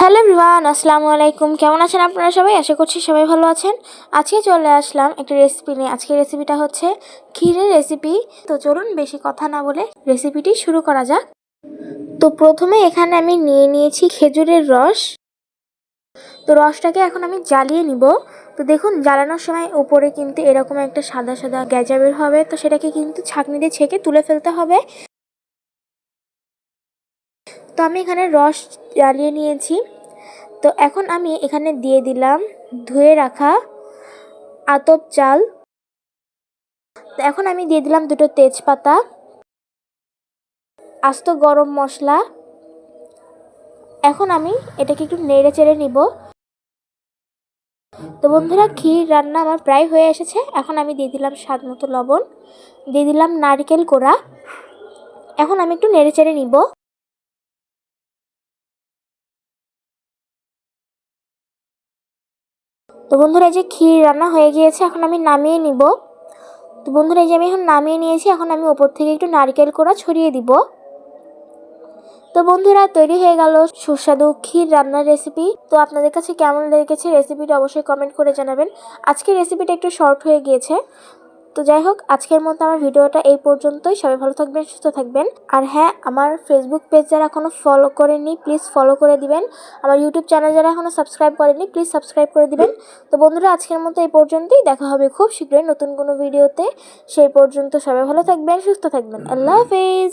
Hello everyone, আসসালামু আলাইকুম। কেমন আছেন আপনারা সবাই? আশা করছি সবাই ভালো আছেন। আজকে চলে আসলাম একটা রেসিপি নিয়ে। আজকের রেসিপিটা হচ্ছে ক্ষীরের রেসিপি তো চলুন বেশি কথা না বলে রেসিপিটি শুরু করা যাক। তো প্রথমে এখানে আমি নিয়ে নিয়েছি খেজুরের রস। তো রসটাকে এখন আমি জ্বালিয়ে নিব। তো দেখুন, জ্বালানোর সময় উপরে কিন্তু এরকম একটা সাদা সাদা গ্যাজা বের হবে। তো সেটাকে কিন্তু ছাঁকনি দিয়ে ছেঁকে তুলে ফেলতে হবে। তো আমি এখানে রস জ্বালিয়ে নিয়েছি। তো এখন আমি এখানে দিয়ে দিলাম ধুয়ে রাখা আতপ চাল। তো এখন আমি দিয়ে দিলাম দুটো তেজপাতা, আস্ত গরম মশলা। এখন আমি এটাকে একটু নেড়ে চেড়ে নিব। তো বন্ধুরা, ক্ষীর রান্না আমার প্রায় হয়ে এসেছে। এখন আমি দিয়ে দিলাম স্বাদ মতো লবণ, দিয়ে দিলাম নারকেল কোড়া। এখন আমি একটু নেড়ে চেড়ে নিব। তো বন্ধুরা এই যে ক্ষীর রান্না হয়ে গিয়েছে, এখন আমি নামিয়ে নিব। তো বন্ধুরা এই যে আমি এখন নামিয়ে নিয়েছি, এখন আমি ওপর থেকে একটু নারকেল কোড়া ছড়িয়ে দিব। তো বন্ধুরা তৈরি হয়ে গেল সুস্বাদু ক্ষীর রান্নার রেসিপি তো আপনাদের কাছে কেমন লেগেছে রেসিপিটা অবশ্যই কমেন্ট করে জানাবেন। আজকে রেসিপিটা একটু শর্ট হয়ে গিয়েছে। তো যাই হোক, আজকের মতো আমার ভিডিওটা এই পর্যন্তই। সবাই ভালো থাকবেন, সুস্থ থাকবেন। আর হ্যাঁ আমার ফেসবুক পেজ যারা এখনও ফলো করেনি প্লিজ ফলো করে দিবেন। আমার ইউটিউব চ্যানেল যারা এখনও সাবস্ক্রাইব করেনি প্লিজ সাবস্ক্রাইব করে দিবেন। তো বন্ধুরা, আজকের মতো এই পর্যন্তই। দেখা হবে খুব শীঘ্রই নতুন কোনো ভিডিওতে। সেই পর্যন্ত সবাই ভালো থাকবেন, সুস্থ থাকবেন। আল্লাহ হাফেজ।